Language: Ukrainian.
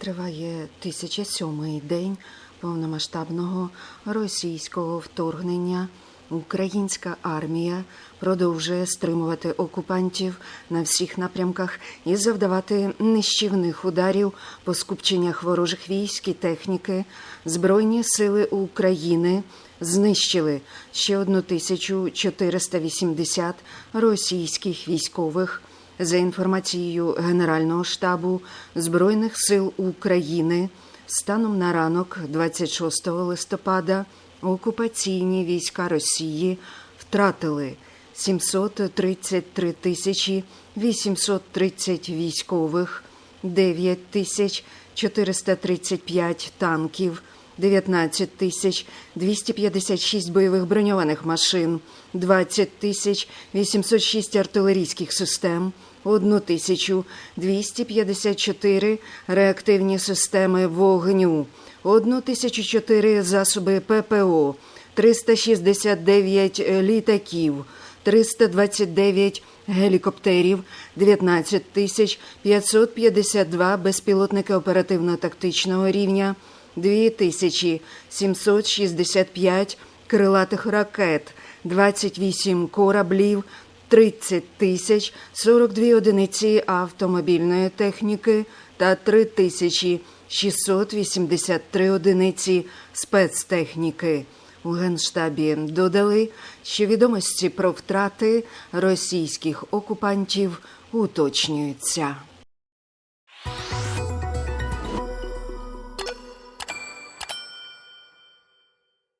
Триває 1007-й день повномасштабного російського вторгнення. Українська армія продовжує стримувати окупантів на всіх напрямках і завдавати нищівних ударів по скупченнях ворожих військ і техніки. Збройні сили України знищили ще 1480 російських військових. За інформацією Генерального штабу Збройних сил України, станом на ранок 26 листопада окупаційні війська Росії втратили 733 тисячі 830 військових, 9 тисяч 435 танків, 19 тисяч 256 бойових броньованих машин, 20 тисяч 806 артилерійських систем, 1 тисячу 254 реактивні системи вогню, 1 тисячу 4 засоби ППО, 369 літаків, 329 гелікоптерів, 19 тисяч 552 безпілотники оперативно-тактичного рівня, 2765 крилатих ракет, 28 кораблів, 30 тисяч 42 одиниці автомобільної техніки та 3 тисячі 683 одиниці спецтехніки. У Генштабі додали, що відомості про втрати російських окупантів уточнюються.